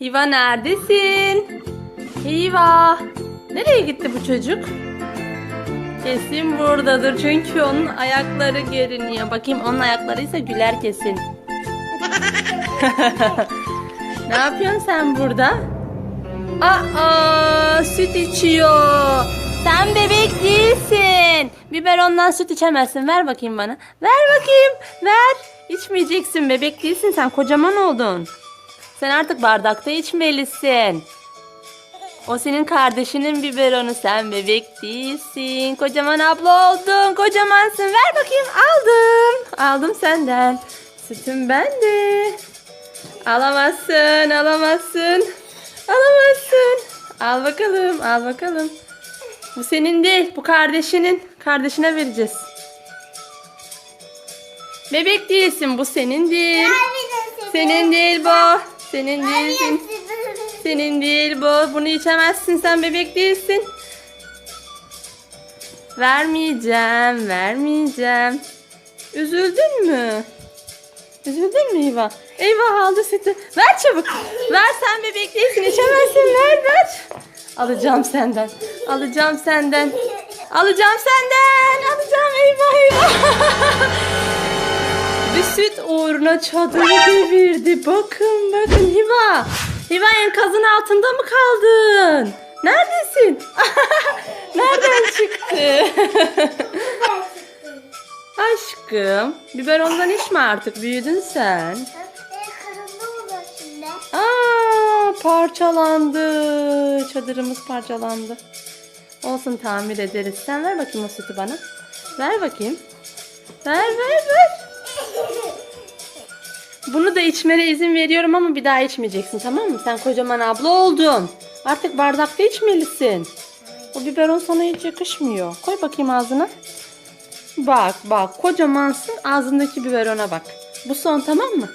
Hiva neredesin? Hiva. Nereye gitti bu çocuk? Kesin buradadır çünkü onun ayakları görünüyor. Bakayım onun ayaklarıysa güler kesin. ne yapıyorsun sen burada? Aa, süt içiyor. Sen bebek değilsin. Biberondan süt içemezsin. Ver bakayım bana. Ver bakayım. Ver. İçmeyeceksin. Bebek değilsin. Sen kocaman oldun. Sen artık bardakta içmelisin. O senin kardeşinin biberonu. Sen bebek değilsin. Kocaman abla oldun. Kocamansın. Ver bakayım. Aldım. Aldım senden. Sütüm bende. Alamazsın. Alamazsın. Alamazsın. Al bakalım. Al bakalım. Bu senin değil. Bu kardeşinin. Kardeşine vereceğiz. Bebek değilsin. Bu senin değil. Senin değil bu. Senin değilsin. Senin değil bu. Bunu içemezsin. Sen bebek değilsin. Vermeyeceğim. Vermeyeceğim. Üzüldün mü? Üzüldün mü Eyvah? Eyvah aldı sütü. Ver çabuk. Ver sen bebek değilsin. içemezsin. Ver ver. Alacağım senden. Alacağım senden. Alacağım senden. Alacağım. Eyvah eyvah. Bir süt uğruna çadırı devirdi. Bakın bakın Hiva. Hiva enkazın altında mı kaldın? Neredesin? Nereden çıktı? Aşkım, biberondan içme artık. Büyüdün sen. Aa, parçalandı. Çadırımız parçalandı. Olsun tamir ederiz. Sen ver bakayım o sütü bana. Ver bakayım. Ver ver ver. Bunu da içmene izin veriyorum ama bir daha içmeyeceksin tamam mı? Sen kocaman abla oldun. Artık bardakta içmelisin. O biberon sana hiç yakışmıyor. Koy bakayım ağzına. Bak bak kocamansın ağzındaki biberona bak. Bu son tamam mı?